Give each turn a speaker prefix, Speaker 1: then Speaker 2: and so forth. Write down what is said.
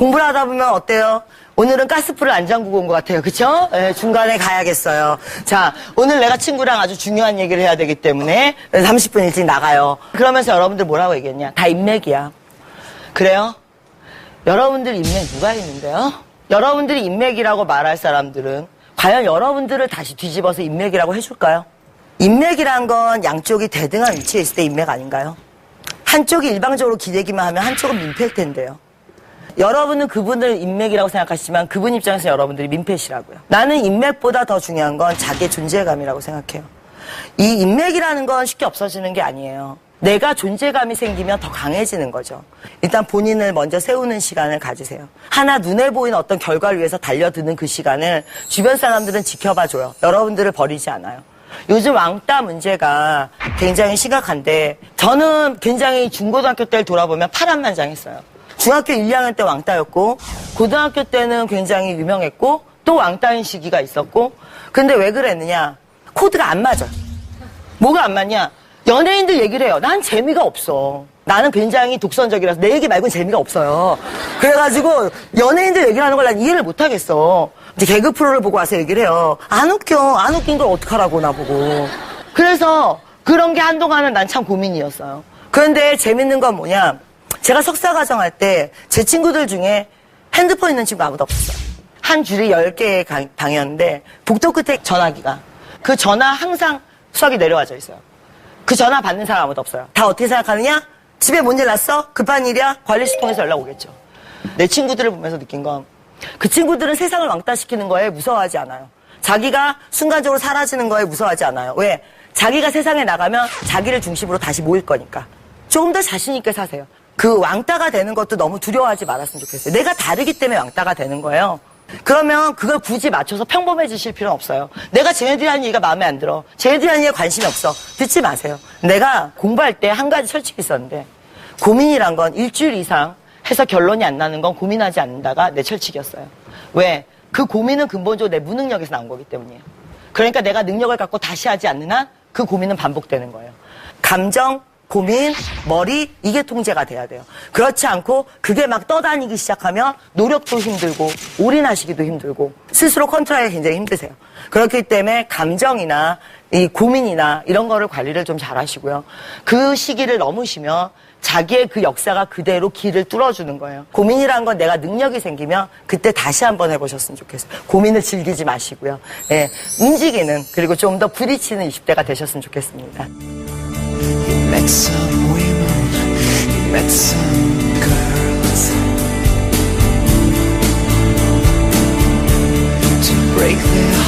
Speaker 1: 공부를 하다 보면 어때요? 오늘은 가스불을 안 잠그고 온 것 같아요. 그쵸? 예, 중간에 가야겠어요. 자, 오늘 내가 친구랑 아주 중요한 얘기를 해야 되기 때문에 30분 일찍 나가요. 그러면서 여러분들 뭐라고 얘기했냐? 다 인맥이야. 그래요? 여러분들 인맥 누가 있는데요? 여러분들이 인맥이라고 말할 사람들은 과연 여러분들을 다시 뒤집어서 인맥이라고 해줄까요? 인맥이란 건 양쪽이 대등한 위치에 있을 때 인맥 아닌가요? 한쪽이 일방적으로 기대기만 하면 한쪽은 민폐일 텐데요. 여러분은 그분을 인맥이라고 생각하시지만 그분 입장에서 여러분들이 민폐시라고요. 나는 인맥보다 더 중요한 건 자기의 존재감이라고 생각해요. 이 인맥이라는 건 쉽게 없어지는 게 아니에요. 내가 존재감이 생기면 더 강해지는 거죠. 일단 본인을 먼저 세우는 시간을 가지세요. 하나 눈에 보이는 어떤 결과를 위해서 달려드는 그 시간을 주변 사람들은 지켜봐줘요. 여러분들을 버리지 않아요. 요즘 왕따 문제가 굉장히 심각한데 저는 굉장히 중고등학교 때를 돌아보면 파란만장했어요. 중학교 1, 2학년 때 왕따였고 고등학교 때는 굉장히 유명했고 또 왕따인 시기가 있었고 근데 왜 그랬느냐? 코드가 안 맞아. 뭐가 안 맞냐? 연예인들 얘기를 해요. 난 재미가 없어. 나는 굉장히 독선적이라서 내 얘기 말고는 재미가 없어요. 그래가지고 연예인들 얘기를 하는 걸 난 이해를 못하겠어. 이제 개그 프로를 보고 와서 얘기를 해요. 안 웃겨. 안 웃긴 걸 어떡하라고 나보고. 그래서 그런 게 한동안은 난 참 고민이었어요. 그런데 재밌는 건 뭐냐 제가 석사 과정 할 때 제 친구들 중에 핸드폰 있는 친구 아무도 없었어요. 한 줄이 10개의 강- 방이었는데 복도 끝에 전화기가 그 전화 항상 수학이 내려와져 있어요. 그 전화 받는 사람 아무도 없어요. 다 어떻게 생각하느냐? 집에 뭔 일 났어? 급한 일이야? 관리실 통해서 연락 오겠죠. 내 친구들을 보면서 느낀 건 그 친구들은 세상을 왕따시키는 거에 무서워하지 않아요. 자기가 순간적으로 사라지는 거에 무서워하지 않아요. 왜? 자기가 세상에 나가면 자기를 중심으로 다시 모일 거니까. 조금 더 자신 있게 사세요. 그 왕따가 되는 것도 너무 두려워하지 말았으면 좋겠어요. 내가 다르기 때문에 왕따가 되는 거예요. 그러면 그걸 굳이 맞춰서 평범해지실 필요는 없어요. 내가 쟤네들이 하는 얘기가 마음에 안 들어. 쟤네들이 하는 얘기에 관심이 없어. 듣지 마세요. 내가 공부할 때 한 가지 철칙이 있었는데 고민이란 건 일주일 이상 해서 결론이 안 나는 건 고민하지 않는다가 내 철칙이었어요. 왜? 그 고민은 근본적으로 내 무능력에서 나온 거기 때문이에요. 그러니까 내가 능력을 갖고 다시 하지 않는 한 그 고민은 반복되는 거예요. 감정, 고민, 머리 이게 통제가 돼야 돼요. 그렇지 않고 그게 막 떠다니기 시작하면 노력도 힘들고 올인하시기도 힘들고 스스로 컨트롤하기 굉장히 힘드세요. 그렇기 때문에 감정이나 이 고민이나 이런 거를 관리를 좀 잘 하시고요. 그 시기를 넘으시면 자기의 그 역사가 그대로 길을 뚫어주는 거예요. 고민이란 건 내가 능력이 생기면 그때 다시 한번 해보셨으면 좋겠어요. 고민을 즐기지 마시고요. 예, 움직이는 그리고 좀 더 부딪히는 20대가 되셨으면 좋겠습니다.
Speaker 2: met some women, he met some girls. To break their